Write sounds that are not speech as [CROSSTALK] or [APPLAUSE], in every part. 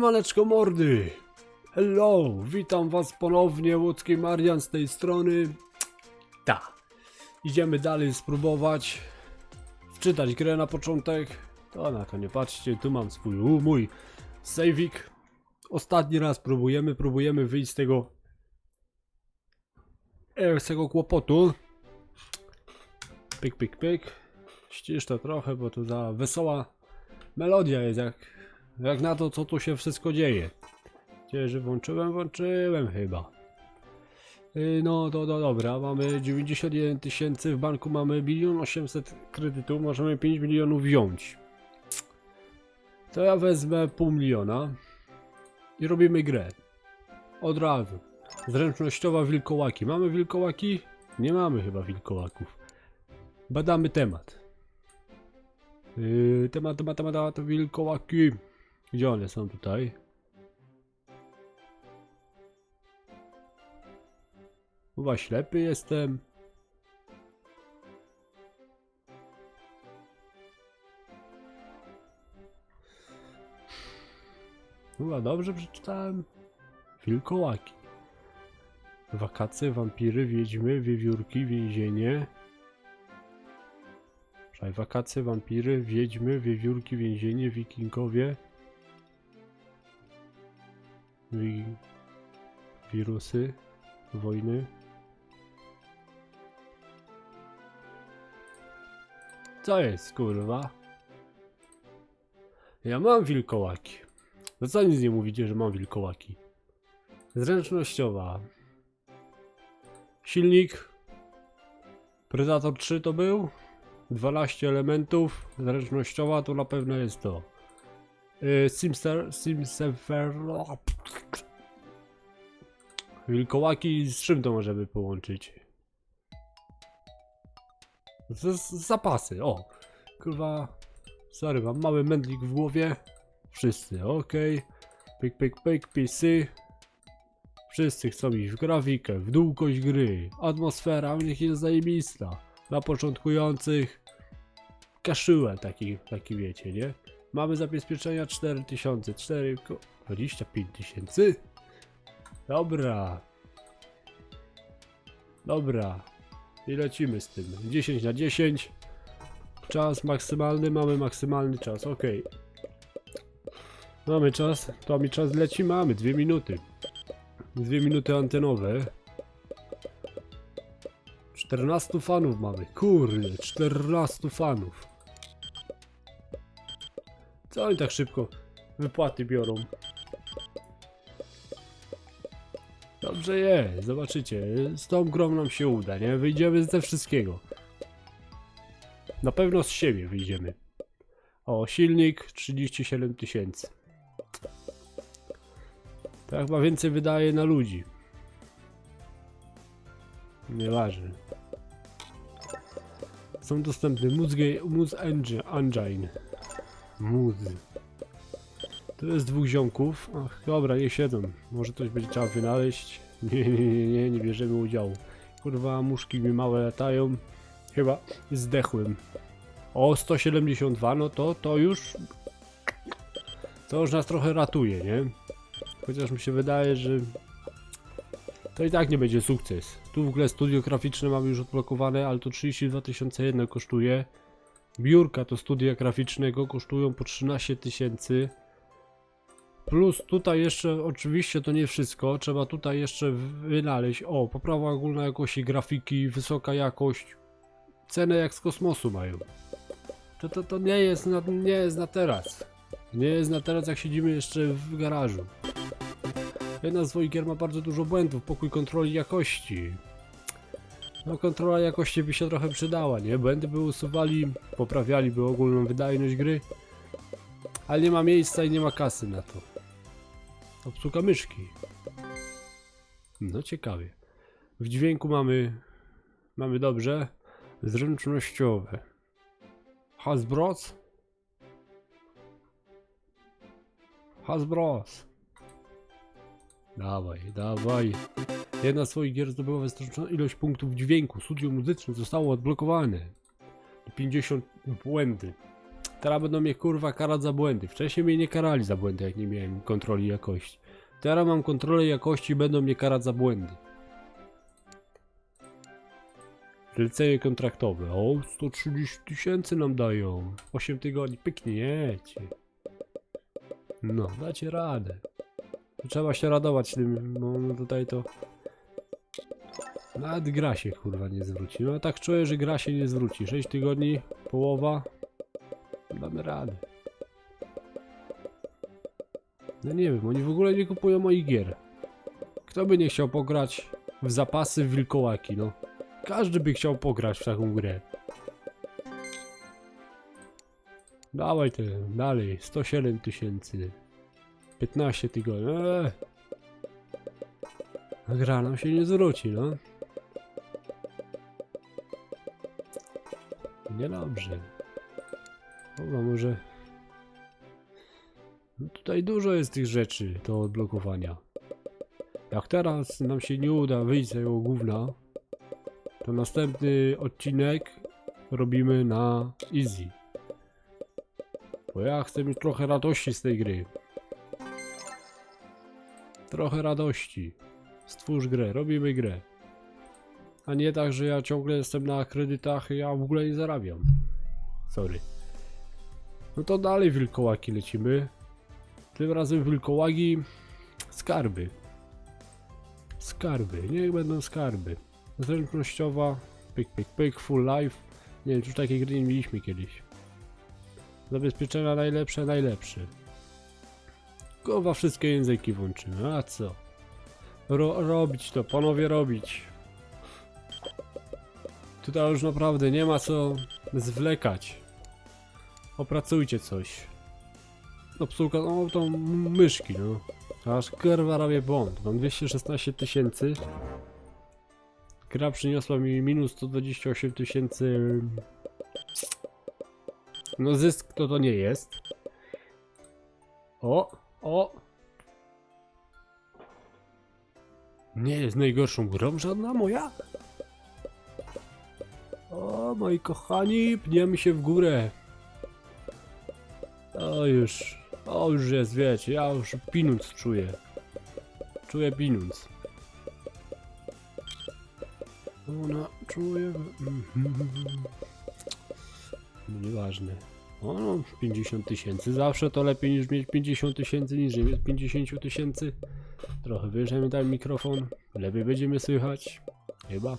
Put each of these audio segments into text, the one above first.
Maneczko mordy! Hello! Witam was ponownie, łódzki Marian z tej strony. Ta. Idziemy dalej spróbować wczytać grę na początek. To na to nie patrzcie, tu mam swój, u, mój saveik. Ostatni raz próbujemy, próbujemy wyjść z tego e, z tego kłopotu. Pyk, pyk, pyk. Ścisz to trochę, bo to za wesoła melodia jest jak, jak na to, co tu się wszystko dzieje. Gdzie, że włączyłem? Włączyłem chyba. Yy, No to, to dobra, mamy 91 tysięcy, w banku mamy 1 800 kredytów, możemy 5 milionów wziąć. To ja wezmę pół miliona i robimy grę. Od razu. Zręcznościowa wilkołaki. Mamy wilkołaki? Nie mamy chyba wilkołaków. Badamy temat. Yy, temat, temat, temat, temat, wilkołaki. Gdzie one są tutaj? Chyba ślepy jestem. Chyba dobrze przeczytałem. Wilkołaki. Wakacje, wampiry, wiedźmy, wiewiórki, więzienie. Czekaj, wakacje, wampiry, wiedźmy, wiewiórki, więzienie, wikingowie. Wi wirusy, wojny. Co jest, kurwa? Ja mam wilkołaki. No co nic nie mówicie, że mam wilkołaki? Zręcznościowa. Silnik. Predator 3 to był. 12 elementów. Zręcznościowa to na pewno jest to. Yy, Simster, Simsefer. Wilkołaki z czym to możemy połączyć? Z, zapasy, o. Kurwa. Sorry, mam mały mędlik w głowie. Wszyscy, okej. Pyk, pyk, pyk, PC. Wszyscy chcą iść w grafikę, w długość gry. Atmosfera u nich jest zajebista. Dla początkujących kaszyłę taki, taki wiecie, nie? Mamy zabezpieczenia 4000, 4, ko- 25 tysięcy. Dobra. Dobra. I lecimy z tym. 10 na 10. Czas maksymalny, mamy maksymalny czas, ok. Mamy czas, to mi czas leci, mamy, dwie minuty. Dwie minuty antenowe. 14 fanów mamy, kurde, 14 fanów. Co oni tak szybko wypłaty biorą? Dobrze jest, zobaczycie, z tą grą nam się uda, nie? Wyjdziemy ze wszystkiego. Na pewno z siebie wyjdziemy. O, silnik 37 tysięcy. To chyba więcej wydaje na ludzi. Nieważne. Są dostępne Muz Engine, Muz. Tu jest dwóch ziomków. Ach, dobra, nie siedzą. Może coś będzie trzeba wynaleźć. Nie, nie, nie, nie, nie bierzemy udziału. Kurwa, muszki mi małe latają. Chyba zdechłem. O, 172, no to, to już... To już nas trochę ratuje, nie? Chociaż mi się wydaje, że... To i tak nie będzie sukces. Tu w ogóle studio graficzne mamy już odblokowane, ale to 32 tysiące kosztuje. Biurka to studia graficznego kosztują po 13 tysięcy. Plus tutaj jeszcze, oczywiście to nie wszystko, trzeba tutaj jeszcze wynaleźć, o, poprawa ogólna jakości grafiki, wysoka jakość, cenę jak z kosmosu mają. To, to, to nie, jest na, nie jest na teraz. Nie jest na teraz jak siedzimy jeszcze w garażu. Jedna z ma bardzo dużo błędów, pokój kontroli jakości. No kontrola jakości by się trochę przydała, nie? Błędy by usuwali, poprawialiby ogólną wydajność gry. Ale nie ma miejsca i nie ma kasy na to. Obsługa myszki. No ciekawie. W dźwięku mamy... Mamy dobrze. Zręcznościowe. Hasbros? Hasbros. Dawaj, dawaj. Jedna z swoich gier zdobyła wystarczającą ilość punktów dźwięku. Studio muzyczne zostało odblokowane. 50 błędy. Teraz będą mnie kurwa karać za błędy. Wcześniej mnie nie karali za błędy, jak nie miałem kontroli jakości. Teraz mam kontrolę jakości i będą mnie karać za błędy. Zlecenie kontraktowe. O, 130 tysięcy nam dają. 8 tygodni. Pykniecie. No, dacie radę. Trzeba się radować tym, no, tutaj to... Nawet gra się kurwa nie zwróci. No tak czuję, że gra się nie zwróci. 6 tygodni, połowa. Damy radę. No nie wiem, oni w ogóle nie kupują moich gier. Kto by nie chciał pograć w zapasy wilkołaki, no. Każdy by chciał pograć w taką grę. Dawaj te, dalej, 107 tysięcy. 15 tygodni, eee. Gra nam się nie zwróci, no. Niedobrze. Dobra, może... No tutaj dużo jest tych rzeczy do odblokowania. Jak teraz nam się nie uda wyjść z tego gówna, to następny odcinek robimy na easy. Bo ja chcę mieć trochę radości z tej gry. Trochę radości. Stwórz grę, robimy grę. A nie tak, że ja ciągle jestem na kredytach i ja w ogóle nie zarabiam. Sorry. No to dalej wilkołaki lecimy. Tym razem wilkołagi skarby. Skarby, niech będą skarby. Zręcznościowa, pyk, pyk, pyk, full life. Nie wiem, czy już takiej gry nie mieliśmy kiedyś. Zabezpieczenia najlepsze, najlepsze. Kowa wszystkie języki włączymy, a co? Ro robić to, panowie robić. Tutaj już naprawdę nie ma co zwlekać. Opracujcie coś. Obsługa, no to myszki, no. Aż kurwa robię błąd. Mam 216 tysięcy. Gra przyniosła mi minus 128 tysięcy. No zysk to to nie jest. O, o. Nie jest najgorszą grą żadna moja. O, moi kochani, pniemy się w górę. O już, o już jest, wiecie, ja już pieniądz czuję. Czuję pieniądz. Ona czuje... mhm. No nieważne. O no, 50 tysięcy. Zawsze to lepiej niż mieć 50 tysięcy niż nie mieć 50 tysięcy. Trochę wyżej mi ten mikrofon. Lepiej będziemy słychać. Chyba.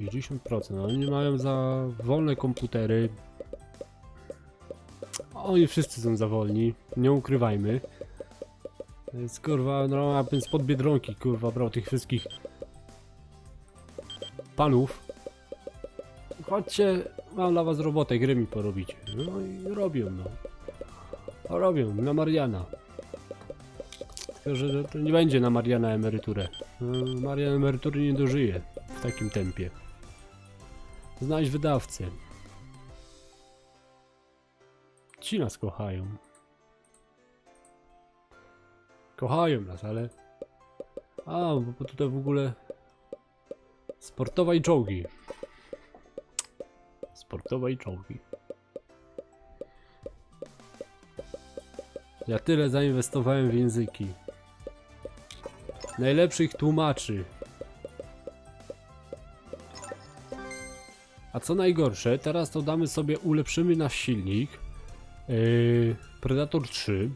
60%. Oni mają za wolne komputery. Oni wszyscy są za wolni. Nie ukrywajmy. Więc kurwa, no ja bym spod Biedronki, kurwa, brał tych wszystkich panów. Chodźcie, mam dla was robotę, gry mi porobicie. No i robią, no. Robią, na Mariana. Tylko, że to nie będzie na Mariana emeryturę. No, Marian emerytury nie dożyje w takim tempie. Znajdź wydawcę. Ci nas kochają. Kochają nas, ale... A, bo tutaj w ogóle... Sportowa i czołgi. Sportowa i czołgi. Ja tyle zainwestowałem w języki. Najlepszych tłumaczy. A co najgorsze, teraz to damy sobie, ulepszymy nasz silnik. Yy, Predator 3.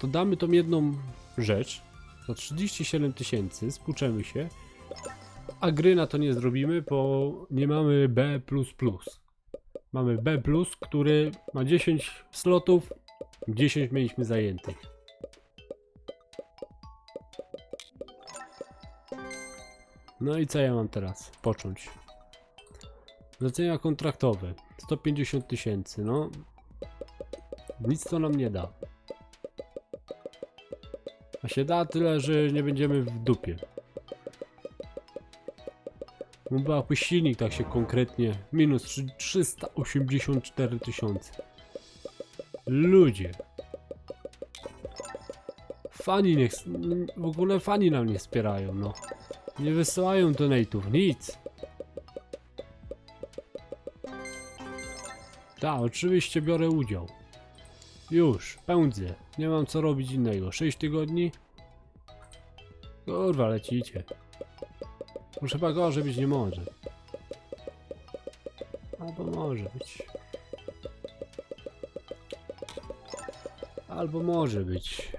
To damy tą jedną rzecz. Za 37 tysięcy, spłuczemy się. A gry na to nie zrobimy, bo nie mamy B. Mamy B, który ma 10 slotów, 10 mieliśmy zajętych. No i co ja mam teraz? Począć. Zlecenia kontraktowe 150 tysięcy, no nic to nam nie da. A się da tyle, że nie będziemy w dupie. Mógłby jakby silnik tak się konkretnie minus trzy- 384 tysiące. Ludzie. Fani niech, w ogóle fani nam nie wspierają, no. Nie wysyłają donate'ów, nic. Tak, oczywiście biorę udział. Już, pędzę. Nie mam co robić innego. 6 tygodni? Kurwa, lecicie. Już chyba gorzej być nie może. Albo może być. Albo może być.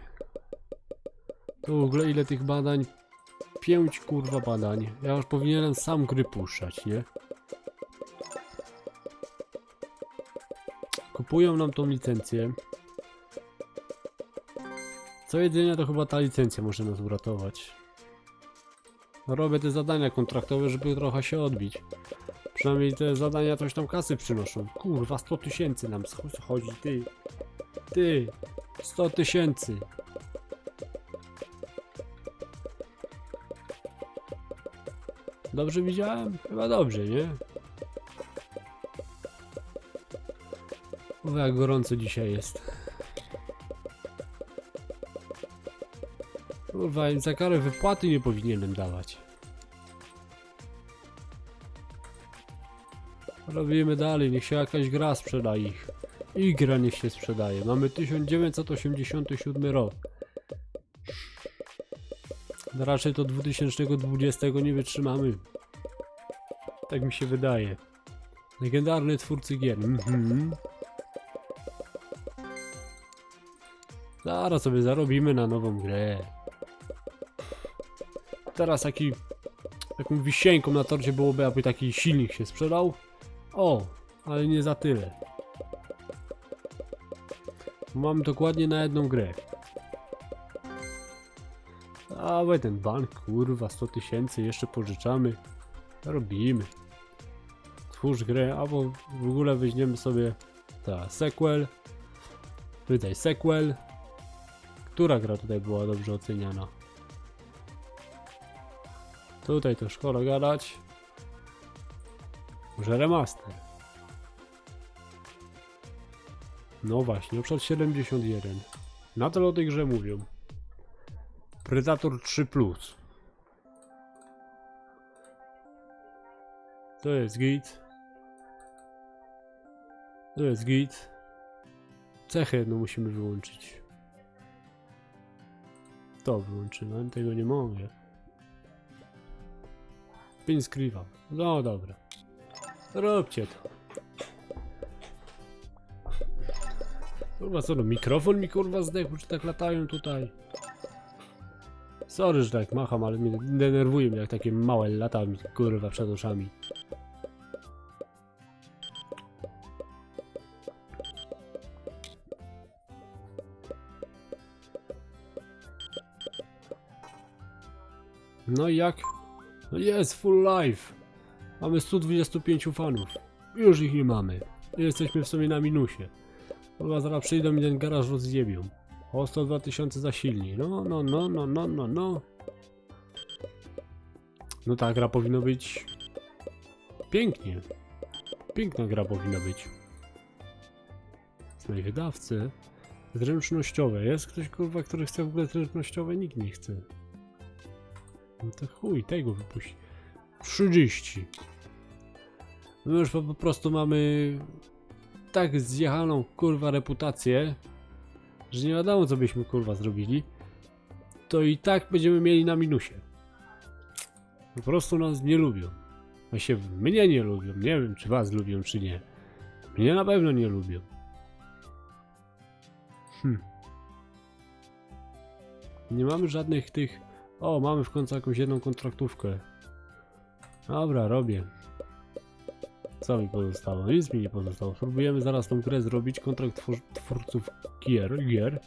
To w ogóle ile tych badań? Pięć kurwa badań. Ja już powinienem sam gry puszczać, nie? Kupują nam tą licencję. Co jedynie to chyba ta licencja może nas uratować. No robię te zadania kontraktowe, żeby trochę się odbić. Przynajmniej te zadania coś tam kasy przynoszą. Kurwa, 100 tysięcy nam chodzi, ty. Ty, 100 tysięcy. Dobrze widziałem? Chyba dobrze, nie? Kurwa, jak gorąco dzisiaj jest. Kurwa, za karę wypłaty nie powinienem dawać. Robimy dalej, niech się jakaś gra sprzeda ich. I gra niech się sprzedaje. Mamy 1987 rok. Raczej to 2020 nie wytrzymamy. Tak mi się wydaje. Legendarny twórcy gier. Mhm. Zaraz sobie zarobimy na nową grę. Teraz taki taką wisienką na torcie byłoby, aby taki silnik się sprzedał. O, ale nie za tyle. Mam dokładnie na jedną grę. Dawaj ten bank, kurwa, 100 tysięcy, jeszcze pożyczamy. Robimy. Twórz grę, albo w ogóle weźmiemy sobie ta sequel. Tutaj sequel. Która gra tutaj była dobrze oceniana? Tutaj to szkoda gadać. Może remaster. No właśnie, na przykład 71. Nadal o tej grze mówią. Predator 3 Plus. To jest git. To jest git. Cechę jedną musimy wyłączyć. To wyłączymy, ale tego nie mogę. Pin. No dobra. Róbcie to. Kurwa co no, mikrofon mi kurwa zdechł, czy tak latają tutaj? Sorry, że tak macham, ale mnie denerwuje mnie jak takie małe lata mi kurwa przed oczami. No i jak? No jest, full life. Mamy 125 fanów. Już ich nie mamy. Jesteśmy w sumie na minusie. Chyba zaraz przyjdą i ten garaż rozjebią. O 102 tysiące za silni. No, no, no, no, no, no, no. No ta gra powinna być... Pięknie. Piękna gra powinna być. Znaj wydawcy. Zręcznościowe. Jest ktoś kurwa, który chce w ogóle zręcznościowe? Nikt nie chce. No to chuj, tego wypuść. 30. My już po, prostu mamy tak zjechaną kurwa reputację, że nie wiadomo co byśmy kurwa zrobili, to i tak będziemy mieli na minusie. Po prostu nas nie lubią. Właśnie mnie nie lubią. Nie wiem czy was lubią czy nie. Mnie na pewno nie lubią. Hm. Nie mamy żadnych tych o, mamy w końcu jakąś jedną kontraktówkę. Dobra, robię. Co mi pozostało? Nic mi nie pozostało. Spróbujemy zaraz tą grę zrobić. Kontrakt twór twórców gier. gier.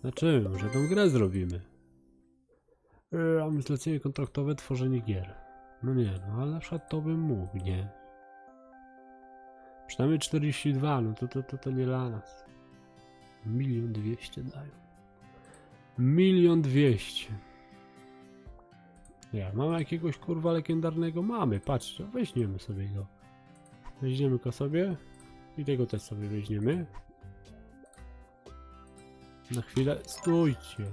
Znaczy, że tą grę zrobimy. Yy, mamy zlecenie kontraktowe, tworzenie gier. No nie, no ale na przykład to bym mógł, nie? Przynajmniej 42, no to, to, to, to nie dla nas. Milion dwieście dają. Milion dwieście. Ja, mamy jakiegoś kurwa legendarnego? Mamy, patrzcie, weźmiemy sobie go. Weźmiemy go sobie. I tego też sobie weźmiemy. Na chwilę, stójcie.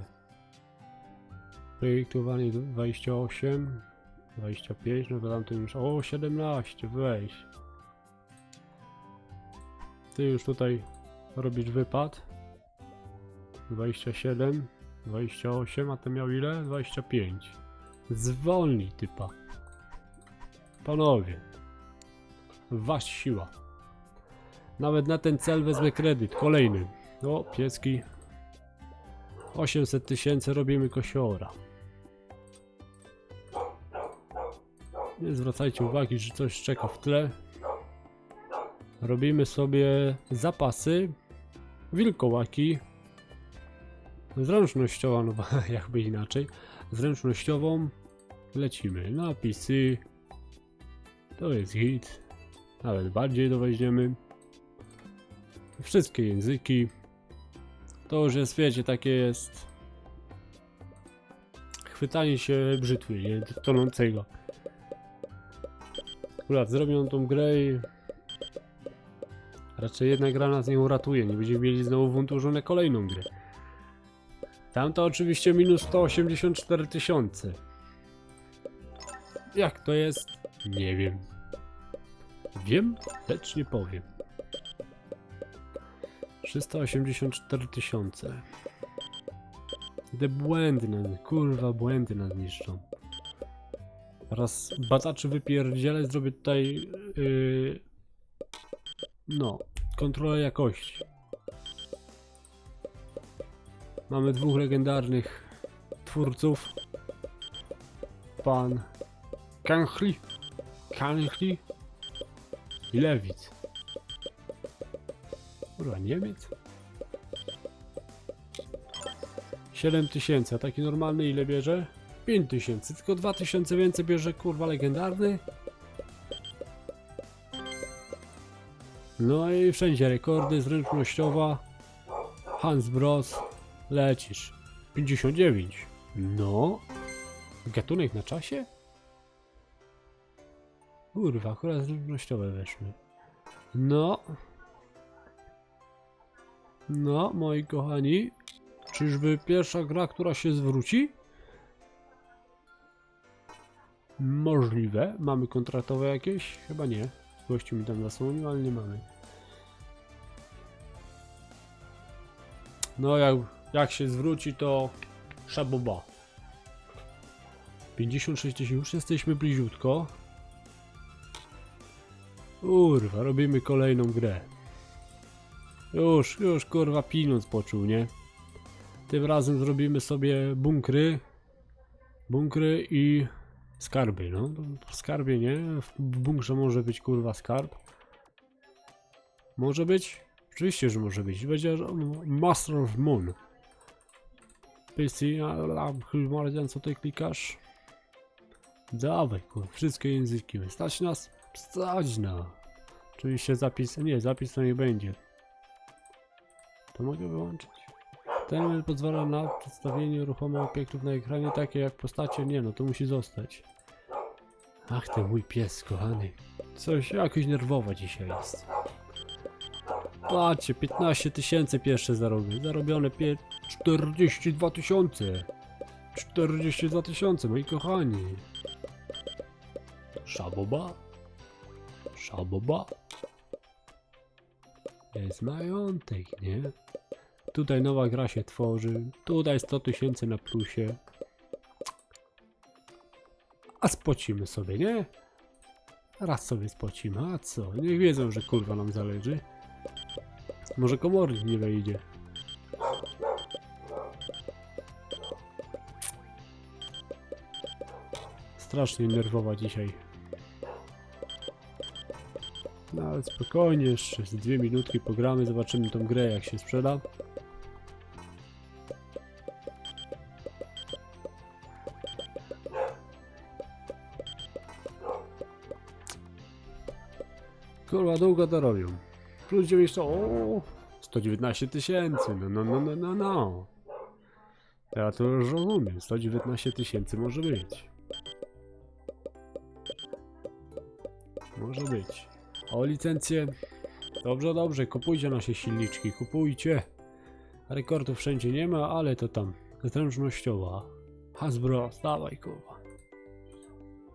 Projektowanie 28. 25, no to tamten już... O, 17, weź. Ty już tutaj robisz wypad. 27, 28, a ten miał ile? 25. Zwolnij typa. Panowie. Wasz siła. Nawet na ten cel wezmę kredyt. Kolejny. O, pieski. 800 tysięcy robimy kosiora. Nie zwracajcie uwagi, że coś czeka w tle. Robimy sobie zapasy. Wilkołaki. Zręcznościowa, no [LAUGHS] jakby inaczej. Zręcznościową lecimy. Napisy. To jest hit. Nawet bardziej to weźmiemy. Wszystkie języki. To już jest, wiecie, takie jest. Chwytanie się brzytwy? Tonącego. Akurat zrobią tą grę i... Raczej jedna gra nas nie uratuje. Nie będziemy mieli znowu włączoną kolejną grę. Tamto oczywiście minus 184 tysiące. Jak to jest? Nie wiem. Wiem, lecz nie powiem. 384 tysiące. Te błędy, nas, kurwa, błędy nas niszczą. Teraz badaczy wypierdzielę, zrobię tutaj yy, no, kontrolę jakości. Mamy dwóch legendarnych twórców. Pan Kanchli, Kanchli i Lewit. Kurwa, Niemiec? 7 tysięcy, a taki normalny ile bierze? 5 tysięcy, tylko 2 tysiące więcej bierze kurwa legendarny. No i wszędzie rekordy, zręcznościowa. Hans Bros. Lecisz. 59. No. Gatunek na czasie? Kurwa, akurat zręcznościowe weszły. No. No, moi kochani. Czyżby pierwsza gra, która się zwróci? Możliwe. Mamy kontraktowe jakieś? Chyba nie. Gościu mi tam zasłonił, ale nie mamy. No jak, jak się zwróci to szaboba. 56 tysięcy, już jesteśmy bliziutko. Kurwa, robimy kolejną grę. Już, już kurwa pieniądz poczuł, nie? Tym razem zrobimy sobie bunkry. Bunkry i skarby, no. W skarbie nie, w bunkrze może być kurwa skarb. Może być? Oczywiście, że może być. Będzie Master of Moon. PC, a Mardian, co ty klikasz? Dawaj, kurwa, wszystkie języki. Stać nas? Stać na. Oczywiście zapis, nie, zapis to nie będzie. To mogę wyłączyć. Ten pozwala na przedstawienie ruchomych obiektów na ekranie, takie jak postacie. Nie, no to musi zostać. Ach, ten mój pies, kochany. Coś jakoś nerwowa dzisiaj jest. Patrzcie, 15 tysięcy pierwsze zarobione. Zarobione pie... 42 tysiące. 42 tysiące, moi kochani. Szaboba. Szaboba. Jest majątek, nie? Tutaj nowa gra się tworzy. Tutaj 100 tysięcy na plusie. A spocimy sobie, nie? Raz sobie spocimy, a co? Niech wiedzą, że kurwa nam zależy. Może komornik nie wejdzie. Strasznie nerwowa dzisiaj. No ale spokojnie, jeszcze dwie minutki pogramy, zobaczymy tą grę jak się sprzeda. Kurwa, długo to robią. Ludzie jeszcze, o 119 tysięcy, no, no, no, no, no, no. Ja to już rozumiem, 119 tysięcy może być. Może być. O licencję. Dobrze, dobrze, kupujcie nasze silniczki, kupujcie. Rekordów wszędzie nie ma, ale to tam zręcznościowa. Hasbro, stawaj kurwa.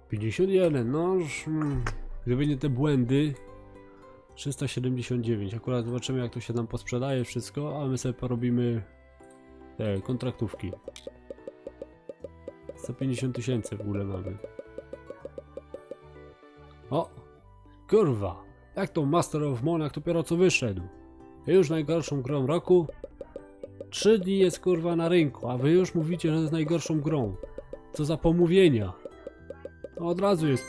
51, no mm, gdyby nie te błędy. 379, akurat zobaczymy jak to się nam posprzedaje wszystko, a my sobie porobimy te kontraktówki. 150 tysięcy w ogóle mamy. O! Kurwa! Jak to Master of Monarch dopiero co wyszedł? Już najgorszą grą roku? Trzy dni jest kurwa na rynku, a wy już mówicie, że jest najgorszą grą. Co za pomówienia. No od razu jest.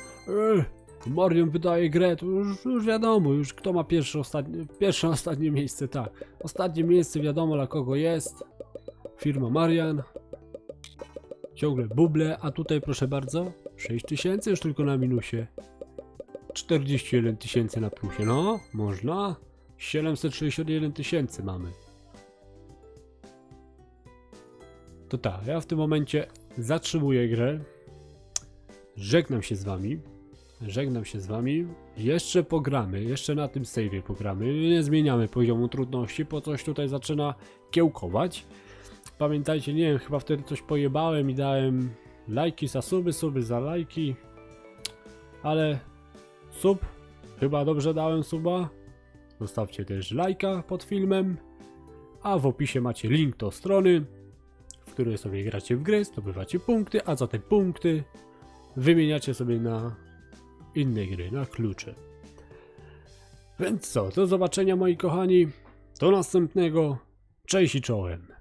Ech, Marion wydaje grę, to już, już wiadomo, już kto ma pierwsze, ostatnie, pierwsze, [LAUGHS] ostatnie miejsce, tak. Ostatnie miejsce wiadomo dla kogo jest. Firma Marian. Ciągle buble, a tutaj proszę bardzo, 6 tysięcy już tylko na minusie. 41 tysięcy na plusie, no, można. 761 tysięcy mamy. To tak, ja w tym momencie zatrzymuję grę. Żegnam się z wami. Żegnam się z wami. Jeszcze pogramy, jeszcze na tym save'ie pogramy. Nie zmieniamy poziomu trudności, bo coś tutaj zaczyna kiełkować. Pamiętajcie, nie wiem, chyba wtedy coś pojebałem i dałem lajki za suby, suby za lajki. Ale sub, chyba dobrze dałem suba. Zostawcie też lajka pod filmem. A w opisie macie link do strony, w której sobie gracie w gry, zdobywacie punkty, a za te punkty wymieniacie sobie na inne gry, na klucze. Więc co, do zobaczenia moi kochani, do następnego, cześć i czołem.